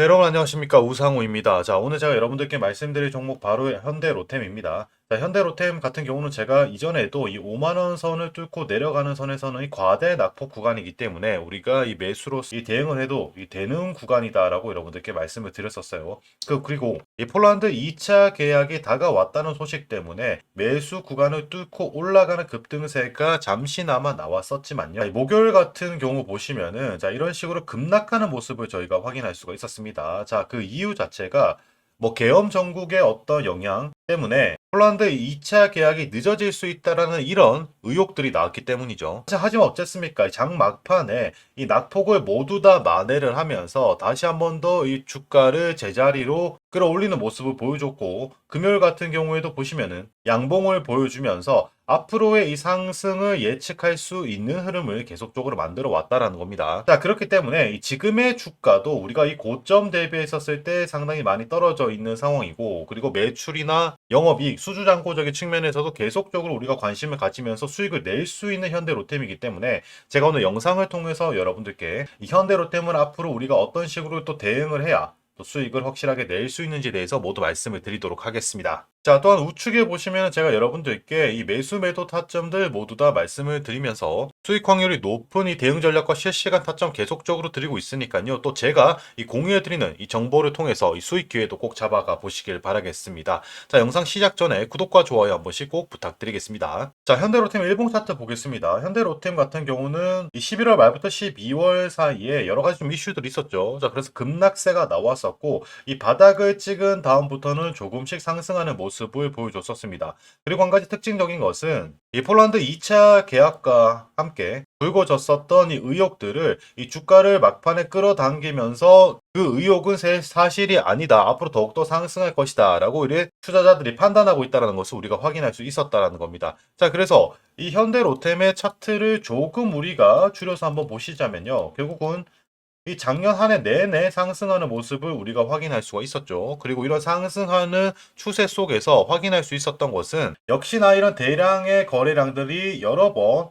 네, 여러분 안녕하십니까 우상우입니다. 자 오늘 제가 여러분들께 말씀드릴 종목 바로 현대 로템입니다. 자 현대로템 같은 경우는 제가 이전에도 이 5만원 선을 뚫고 내려가는 선에서는 이 과대 낙폭 구간이기 때문에 우리가 이 매수로 이 대응을 해도 이 되는 구간이다라고 여러분들께 말씀을 드렸었어요. 그 그리고 이 폴란드 2차 계약이 다가왔다는 소식 때문에 매수 구간을 뚫고 올라가는 급등세가 잠시나마 나왔었지만요. 이 목요일 같은 경우 보시면은 자 이런 식으로 급락하는 모습을 저희가 확인할 수가 있었습니다. 자 그 이유 자체가 뭐 계엄 전국의 어떤 영향 때문에 폴란드 2차 계약이 늦어질 수 있다라는 이런 의혹들이 나왔기 때문이죠. 자, 하지만 어쨌습니까? 장 막판에 이 낙폭을 모두 다 만회를 하면서 다시 한 번 더 이 주가를 제자리로 끌어올리는 모습을 보여줬고 금요일 같은 경우에도 보시면은 양봉을 보여주면서 앞으로의 이 상승을 예측할 수 있는 흐름을 계속적으로 만들어 왔다라는 겁니다. 자, 그렇기 때문에 이 지금의 주가도 우리가 이 고점 대비했었을 때 상당히 많이 떨어져 있는 상황이고 그리고 매출이나 영업이익, 수주잔고적인 측면에서도 계속적으로 우리가 관심을 가지면서 수익을 낼 수 있는 현대로템이기 때문에 제가 오늘 영상을 통해서 여러분들께 이 현대로템을 앞으로 우리가 어떤 식으로 또 대응을 해야 또 수익을 확실하게 낼 수 있는지에 대해서 모두 말씀을 드리도록 하겠습니다. 자, 또한 우측에 보시면 제가 여러분들께 이 매수 매도 타점들 모두 다 말씀을 드리면서 수익 확률이 높은 이 대응 전략과 실시간 타점 계속적으로 드리고 있으니까요. 또 제가 이 공유해 드리는 이 정보를 통해서 이 수익 기회도 꼭 잡아가 보시길 바라겠습니다. 자, 영상 시작 전에 구독과 좋아요 한 번씩 꼭 부탁드리겠습니다. 자, 현대로템 일봉 차트 보겠습니다. 현대로템 같은 경우는 이 11월 말부터 12월 사이에 여러 가지 좀 이슈들이 있었죠. 자, 그래서 급락세가 나왔었고 이 바닥을 찍은 다음부터는 조금씩 상승하는 모습 을 보여줬었습니다. 그리고 한 가지 특징적인 것은 이 폴란드 2차 계약과 함께 불거졌었던 이 의혹들을 이 주가를 막판에 끌어당기면서 그 의혹은 새- 사실이 아니다. 앞으로 더욱더 상승할 것이다. 라고 이래 투자자들이 판단하고 있다는 것을 우리가 확인할 수 있었다는 겁니다. 자, 그래서 이 현대 로템의 차트를 조금 우리가 줄여서 한번 보시자면요. 결국은 이 작년 한 해 내내 상승하는 모습을 우리가 확인할 수가 있었죠. 그리고 이런 상승하는 추세 속에서 확인할 수 있었던 것은 역시나 이런 대량의 거래량들이 여러 번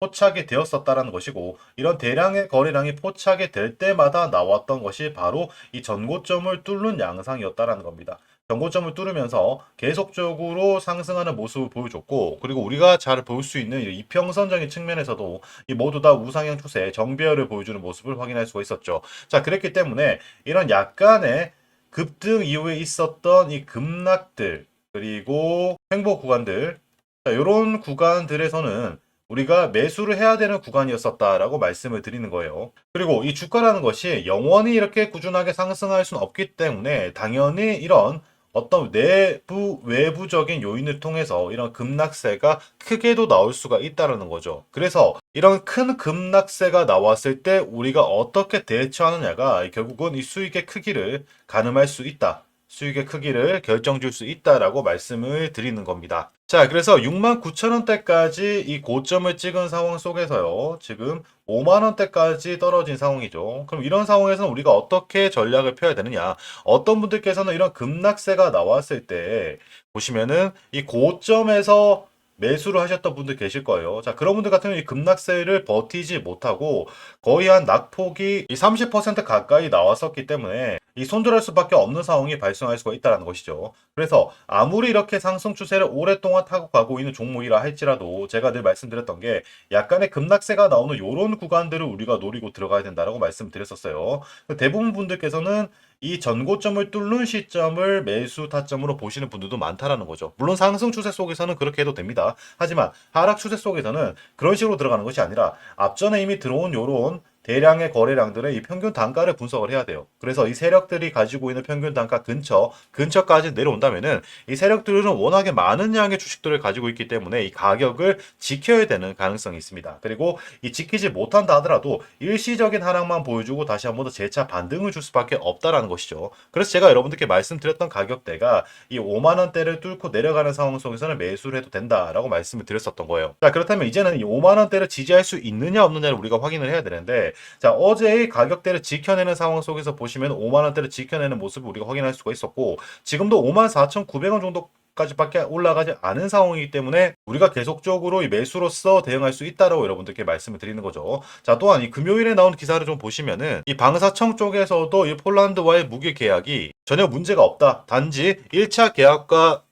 포착이 되었었다라는 것이고 이런 대량의 거래량이 포착이 될 때마다 나왔던 것이 바로 이 전고점을 뚫는 양상이었다라는 겁니다. 전고점을 뚫으면서 계속적으로 상승하는 모습을 보여줬고 그리고 우리가 잘 볼 수 있는 이 이평선적인 측면에서도 이 모두 다 우상향 추세 정배열을 보여주는 모습을 확인할 수가 있었죠. 자 그랬기 때문에 이런 약간의 급등 이후에 있었던 이 급락들 그리고 횡보 구간들 이런 구간들에서는 우리가 매수를 해야 되는 구간이었었다라고 말씀을 드리는 거예요. 그리고 이 주가라는 것이 영원히 이렇게 꾸준하게 상승할 수는 없기 때문에 당연히 이런 어떤 내부 외부적인 요인을 통해서 이런 급락세가 크게도 나올 수가 있다는 거죠. 그래서 이런 큰 급락세가 나왔을 때 우리가 어떻게 대처하느냐가 결국은 이 수익의 크기를 가늠할 수 있다. 수익의 크기를 결정 줄 수 있다라고 말씀을 드리는 겁니다. 자, 그래서 69,000원대까지 이 고점을 찍은 상황 속에서요. 지금 5만 원대까지 떨어진 상황이죠. 그럼 이런 상황에서는 우리가 어떻게 전략을 펴야 되느냐? 어떤 분들께서는 이런 급락세가 나왔을 때 보시면은 이 고점에서 매수를 하셨던 분들 계실 거예요. 자, 그런 분들 같은 경우 이 급락세를 버티지 못하고 거의 한 낙폭이 이30% 가까이 나왔었기 때문에 이 손절할 수밖에 없는 상황이 발생할 수가 있다는 것이죠. 그래서 아무리 이렇게 상승 추세를 오랫동안 타고 가고 있는 종목이라 할지라도 제가 늘 말씀드렸던 게 약간의 급락세가 나오는 이런 구간들을 우리가 노리고 들어가야 된다라고 말씀드렸었어요. 대부분 분들께서는 이 전고점을 뚫는 시점을 매수 타점으로 보시는 분들도 많다라는 거죠. 물론 상승 추세 속에서는 그렇게 해도 됩니다. 하지만 하락 추세 속에서는 그런 식으로 들어가는 것이 아니라 앞전에 이미 들어온 요런 대량의 거래량들의 이 평균 단가를 분석을 해야 돼요. 그래서 이 세력들이 가지고 있는 평균 단가 근처, 근처까지 내려온다면은 이 세력들은 워낙에 많은 양의 주식들을 가지고 있기 때문에 이 가격을 지켜야 되는 가능성이 있습니다. 그리고 이 지키지 못한다 하더라도 일시적인 하락만 보여주고 다시 한 번 더 재차 반등을 줄 수밖에 없다라는 것이죠. 그래서 제가 여러분들께 말씀드렸던 가격대가 이 5만 원대를 뚫고 내려가는 상황 속에서는 매수를 해도 된다라고 말씀을 드렸었던 거예요. 자, 그렇다면 이제는 이 5만 원대를 지지할 수 있느냐 없느냐를 우리가 확인을 해야 되는데 자, 어제의 가격대를 지켜내는 상황 속에서 보시면 5만 원대를 지켜내는 모습을 우리가 확인할 수가 있었고 지금도 5만 4,900원 정도 까지밖에 올라가지 않은 상황이기 때문에 우리가 계속적으로 이 매수로서 대응할 수 있다라고 여러분들께 말씀을 드리는 거죠. 자, 또한 이 금요일에 나온 기사를 좀 보시면은 이 방사청 쪽에서도 이 폴란드와의 무기 계약이 전혀 문제가 없다. 단지 1차 계약과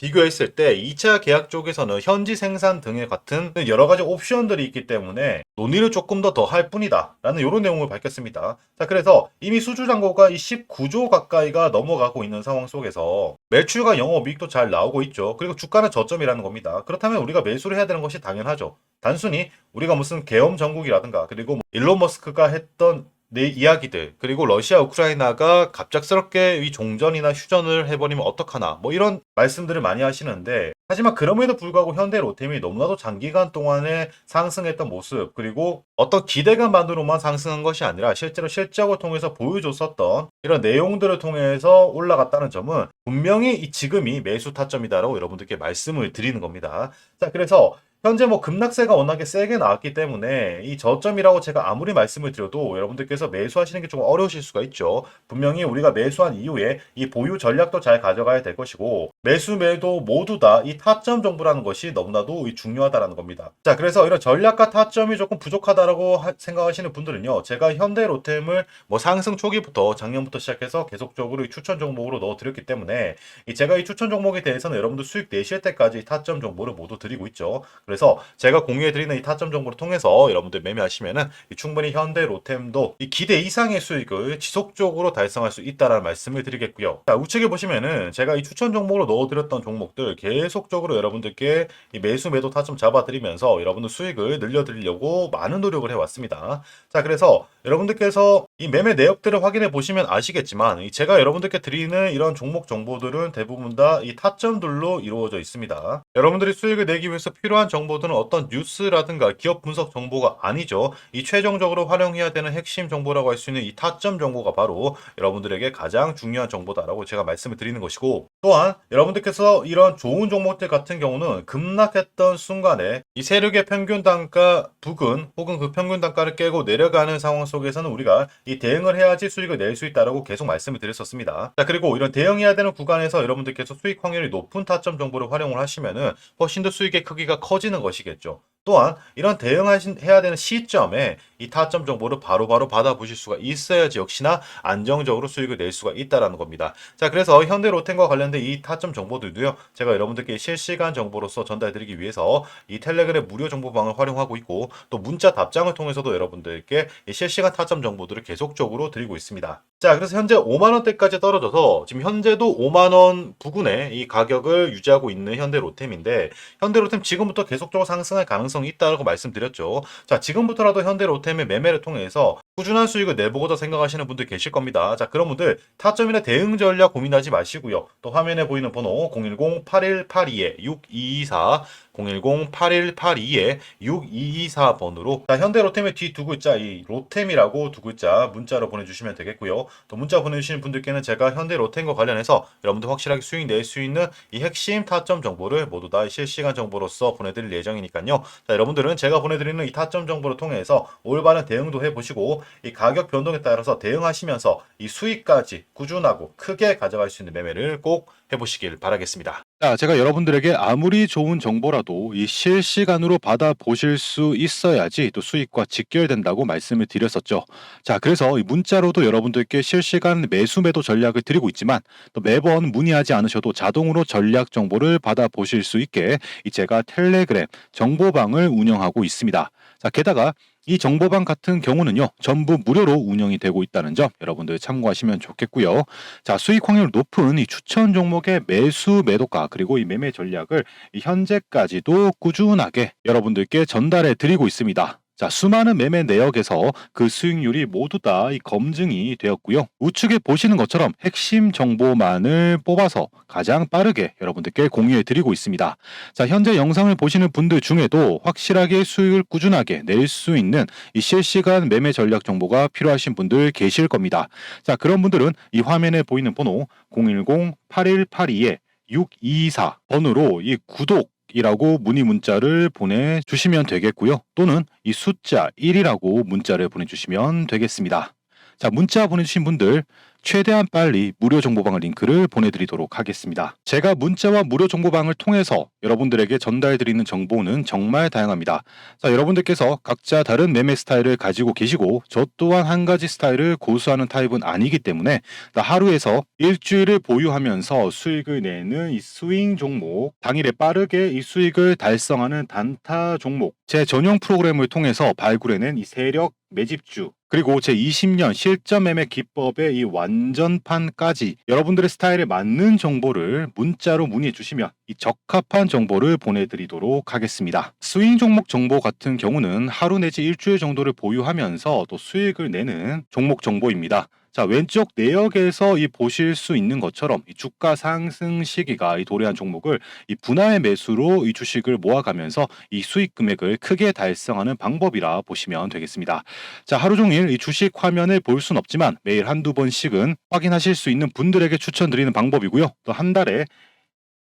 비교했을 때 2차 계약 쪽에서는 현지 생산 등의 같은 여러 가지 옵션들이 있기 때문에 논의를 조금 더 더 할 뿐이다. 라는 이런 내용을 밝혔습니다. 자, 그래서 이미 수주 잔고가 이 19조 가까이가 넘어가고 있는 상황 속에서 매출과 영업이익도 잘 나오고 있죠. 그리고 주가는 저점이라는 겁니다. 그렇다면 우리가 매수를 해야 되는 것이 당연하죠. 단순히 우리가 무슨 계엄 정국이라든가 그리고 뭐 일론 머스크가 했던 내 이야기들 그리고 러시아 우크라이나가 갑작스럽게 이 종전이나 휴전을 해버리면 어떡하나 뭐 이런 말씀들을 많이 하시는데 하지만 그럼에도 불구하고 현대 로템이 너무나도 장기간 동안에 상승했던 모습 그리고 어떤 기대감만으로만 상승한 것이 아니라 실제로 실적을 통해서 보여줬었던 이런 내용들을 통해서 올라갔다는 점은 분명히 이 지금이 매수 타점이다라고 여러분들께 말씀을 드리는 겁니다. 자 그래서 현재 뭐 급락세가 워낙에 세게 나왔기 때문에 이 저점이라고 제가 아무리 말씀을 드려도 여러분들께서 매수하시는 게 좀 어려우실 수가 있죠. 분명히 우리가 매수한 이후에 이 보유 전략도 잘 가져가야 될 것이고 매수 매도 모두 다 이 타점 정보라는 것이 너무나도 이 중요하다라는 겁니다. 자, 그래서 이런 전략과 타점이 조금 부족하다라고 하- 생각하시는 분들은요. 제가 현대 로템을 뭐 상승 초기부터 작년부터 시작해서 계속적으로 이 추천 종목으로 넣어 드렸기 때문에 이 제가 이 추천 종목에 대해서는 여러분들 수익 내실 때까지 이 타점 정보를 모두 드리고 있죠. 그래서 제가 공유해드리는 이 타점 정보를 통해서 여러분들 매매하시면은 이 충분히 현대 로템도 이 기대 이상의 수익을 지속적으로 달성할 수 있다라는 말씀을 드리겠고요. 자, 우측에 보시면은 제가 이 추천 종목으로 넣어드렸던 종목들 계속적으로 여러분들께 이 매수 매도 타점 잡아드리면서 여러분들 수익을 늘려드리려고 많은 노력을 해왔습니다. 자, 그래서 여러분들께서 이 매매 내역들을 확인해 보시면 아시겠지만 이 제가 여러분들께 드리는 이런 종목 정보들은 대부분 다 이 타점들로 이루어져 있습니다. 여러분들이 수익을 내기 위해서 필요한 정보들은 어떤 뉴스라든가 기업 분석 정보가 아니죠. 이 최종적으로 활용해야 되는 핵심 정보라고 할 수 있는 이 타점 정보가 바로 여러분들에게 가장 중요한 정보다라고 제가 말씀을 드리는 것이고 또한 여러분들께서 이런 좋은 종목들 같은 경우는 급락했던 순간에 이 세력의 평균 단가 부근 혹은 그 평균 단가를 깨고 내려가는 상황 속에서는 우리가 이 대응을 해야지 수익을 낼 수 있다라고 계속 말씀을 드렸었습니다. 자 그리고 이런 대응해야 되는 구간에서 여러분들께서 수익 확률이 높은 타점 정보를 활용을 하시면은 훨씬 더 수익의 크기가 커지는 것이겠죠. 또한 이런 대응해야 되는 시점에 이 타점 정보를 바로 바로 받아보실 수가 있어야지 역시나 안정적으로 수익을 낼 수가 있다라는 겁니다. 자, 그래서 현대 로텐과 관련된 이 타점 정보들도요. 제가 여러분들께 실시간 정보로서 전달드리기 위해서 이 텔레그램 무료 정보방을 활용하고 있고 또 문자 답장을 통해서도 여러분들께 이 실시간 타점 정보들을 계속적으로 드리고 있습니다. 자, 그래서 현재 5만 원대까지 떨어져서 지금 현재도 5만 원 부근에 이 가격을 유지하고 있는 현대 로템인데 현대 로템 지금부터 계속적으로 상승할 가능성이 있다고 말씀드렸죠. 자, 지금부터라도 현대 로템의 매매를 통해서 꾸준한 수익을 내보고자 생각하시는 분들 계실 겁니다. 자, 그런 분들 타점이나 대응 전략 고민하지 마시고요. 또 화면에 보이는 번호 010-8182-6224 010-8182-6224번으로 자, 현대 로템의 뒤 두 글자 이 로템이라고 두 글자 문자로 보내주시면 되겠고요. 또 문자 보내주시는 분들께는 제가 현대 로템과 관련해서 여러분들 확실하게 수익 낼 수 있는 이 핵심 타점 정보를 모두 다 실시간 정보로서 보내드릴 예정이니까요. 자, 여러분들은 제가 보내드리는 이 타점 정보를 통해서 올바른 대응도 해보시고 이 가격 변동에 따라서 대응하시면서 이 수익까지 꾸준하고 크게 가져갈 수 있는 매매를 꼭 해보시길 바라겠습니다. 자, 제가 여러분들에게 아무리 좋은 정보라도 이 실시간으로 받아보실 수 있어야지 또 수익과 직결된다고 말씀을 드렸었죠. 자, 그래서 이 문자로도 여러분들께 실시간 매수 매도 전략을 드리고 있지만 또 매번 문의하지 않으셔도 자동으로 전략 정보를 받아보실 수 있게 이 제가 텔레그램 정보방을 운영하고 있습니다. 자, 게다가 이 정보방 같은 경우는요, 전부 무료로 운영이 되고 있다는 점 여러분들 참고하시면 좋겠고요. 자, 수익 확률 높은 이 추천 종목의 매수 매도가 그리고 이 매매 전략을 이 현재까지도 꾸준하게 여러분들께 전달해 드리고 있습니다. 자, 수많은 매매 내역에서 그 수익률이 모두 다 이 검증이 되었고요. 우측에 보시는 것처럼 핵심 정보만을 뽑아서 가장 빠르게 여러분들께 공유해 드리고 있습니다. 자, 현재 영상을 보시는 분들 중에도 확실하게 수익을 꾸준하게 낼 수 있는 이 실시간 매매 전략 정보가 필요하신 분들 계실 겁니다. 자, 그런 분들은 이 화면에 보이는 번호 010-8182-6224 번호로 이 구독 이라고 문의 문자를 보내주시면 되겠고요. 또는 이 숫자 1이라고 문자를 보내주시면 되겠습니다. 자, 문자 보내주신 분들 최대한 빨리 무료 정보방을 링크를 보내드리도록 하겠습니다. 제가 문자와 무료 정보방을 통해서 여러분들에게 전달드리는 정보는 정말 다양합니다. 자, 여러분들께서 각자 다른 매매 스타일을 가지고 계시고 저 또한 한 가지 스타일을 고수하는 타입은 아니기 때문에 나 하루에서 일주일을 보유하면서 수익을 내는 이 스윙 종목, 당일에 빠르게 이 수익을 달성하는 단타 종목, 제 전용 프로그램을 통해서 발굴해낸 이 세력 매집주, 그리고 제 20년 실전 매매 기법의 이 완전판까지 여러분들의 스타일에 맞는 정보를 문자로 문의해 주시면 이 적합한 정보를 보내드리도록 하겠습니다. 스윙 종목 정보 같은 경우는 하루 내지 일주일 정도를 보유하면서 또 수익을 내는 종목 정보입니다. 자 왼쪽 내역에서 이 보실 수 있는 것처럼 이 주가 상승 시기가 이 도래한 종목을 이 분할 매수로 이 주식을 모아가면서 이 수익 금액을 크게 달성하는 방법이라 보시면 되겠습니다. 자 하루 종일 이 주식 화면을 볼 수는 없지만 매일 한두 번씩은 확인하실 수 있는 분들에게 추천드리는 방법이고요. 또 한 달에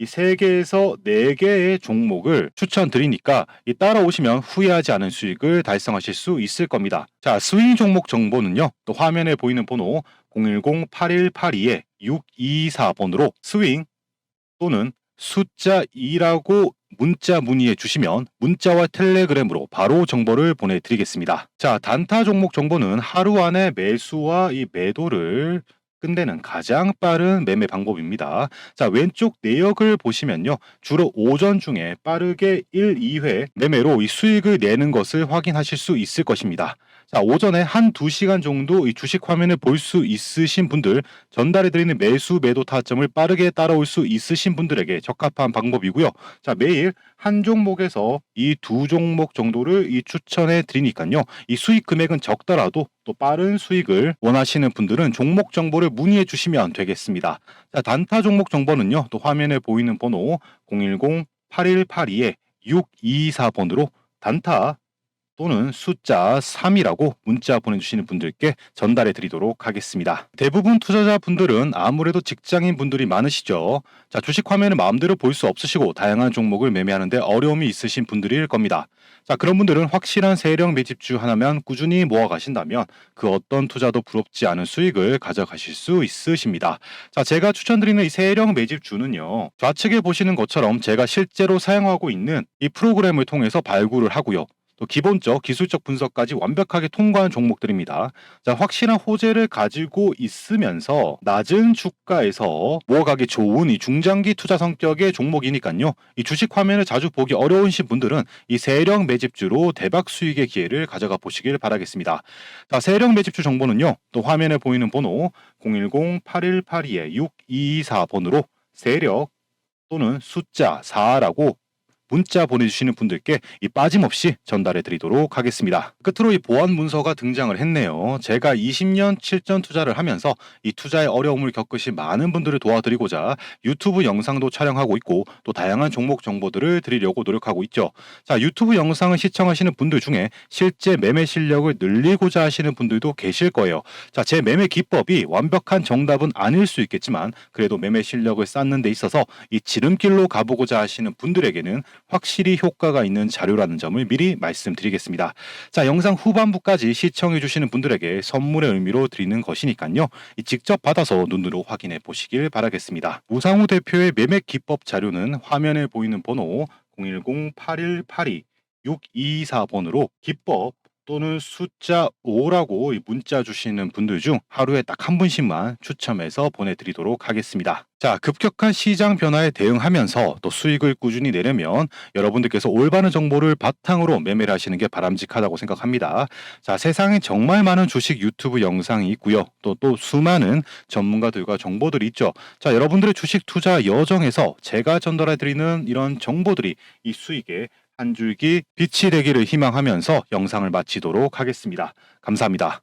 이 세 개에서 네 개의 종목을 추천드리니까 이 따라오시면 후회하지 않은 수익을 달성하실 수 있을 겁니다. 자, 스윙 종목 정보는요. 또 화면에 보이는 번호 010-8182에 624번으로 스윙 또는 숫자 2라고 문자 문의해 주시면 문자와 텔레그램으로 바로 정보를 보내드리겠습니다. 자, 단타 종목 정보는 하루 안에 매수와 이 매도를 끝내는 가장 빠른 매매 방법입니다. 자, 왼쪽 내역을 보시면요. 주로 오전 중에 빠르게 1, 2회 매매로 이 수익을 내는 것을 확인하실 수 있을 것입니다. 자, 오전에 한 2시간 정도 이 주식 화면을 볼 수 있으신 분들, 전달해 드리는 매수 매도 타점을 빠르게 따라올 수 있으신 분들에게 적합한 방법이고요. 자, 매일 한 종목에서 이 두 종목 정도를 이 추천해 드리니까요. 이 수익 금액은 적더라도 또 빠른 수익을 원하시는 분들은 종목 정보를 문의해 주시면 되겠습니다. 자, 단타 종목 정보는요. 또 화면에 보이는 번호 010-8182에 624번으로 단타 또는 숫자 3이라고 문자 보내주시는 분들께 전달해 드리도록 하겠습니다. 대부분 투자자 분들은 아무래도 직장인 분들이 많으시죠. 자, 주식 화면을 마음대로 볼 수 없으시고 다양한 종목을 매매하는데 어려움이 있으신 분들일 겁니다. 자, 그런 분들은 확실한 세력 매집주 하나만 꾸준히 모아 가신다면 그 어떤 투자도 부럽지 않은 수익을 가져가실 수 있으십니다. 자, 제가 추천드리는 이 세력 매집주는요. 좌측에 보시는 것처럼 제가 실제로 사용하고 있는 이 프로그램을 통해서 발굴을 하고요. 또 기본적 기술적 분석까지 완벽하게 통과한 종목들입니다. 자, 확실한 호재를 가지고 있으면서 낮은 주가에서 모아가기 좋은 이 중장기 투자 성격의 종목이니까요. 이 주식 화면을 자주 보기 어려우신 분들은 이 세력 매집주로 대박 수익의 기회를 가져가 보시길 바라겠습니다. 자, 세력 매집주 정보는요. 또 화면에 보이는 번호 010-8182에 624번으로 세력 또는 숫자 4라고 문자 보내주시는 분들께 이 빠짐없이 전달해 드리도록 하겠습니다. 끝으로 이 보안 문서가 등장을 했네요. 제가 20년 실전 투자를 하면서 이 투자의 어려움을 겪으신 많은 분들을 도와드리고자 유튜브 영상도 촬영하고 있고 또 다양한 종목 정보들을 드리려고 노력하고 있죠. 자, 유튜브 영상을 시청하시는 분들 중에 실제 매매 실력을 늘리고자 하시는 분들도 계실 거예요. 자, 제 매매 기법이 완벽한 정답은 아닐 수 있겠지만 그래도 매매 실력을 쌓는 데 있어서 이 지름길로 가보고자 하시는 분들에게는 확실히 효과가 있는 자료라는 점을 미리 말씀드리겠습니다. 자, 영상 후반부까지 시청해 주시는 분들에게 선물의 의미로 드리는 것이니까요. 이 직접 받아서 눈으로 확인해 보시길 바라겠습니다. 우상우 대표의 매매 기법 자료는 화면에 보이는 번호 010-8182-624번으로 기법 또는 숫자 5라고 이 문자 주시는 분들 중 하루에 딱 한 분씩만 추첨해서 보내드리도록 하겠습니다. 자, 급격한 시장 변화에 대응하면서 또 수익을 꾸준히 내려면 여러분들께서 올바른 정보를 바탕으로 매매를 하시는 게 바람직하다고 생각합니다. 자, 세상에 정말 많은 주식 유튜브 영상이 있고요. 또 또 수많은 전문가들과 정보들이 있죠. 자, 여러분들의 주식 투자 여정에서 제가 전달해 드리는 이런 정보들이 이 수익에 한 줄기 빛이 되기를 희망하면서 영상을 마치도록 하겠습니다. 감사합니다.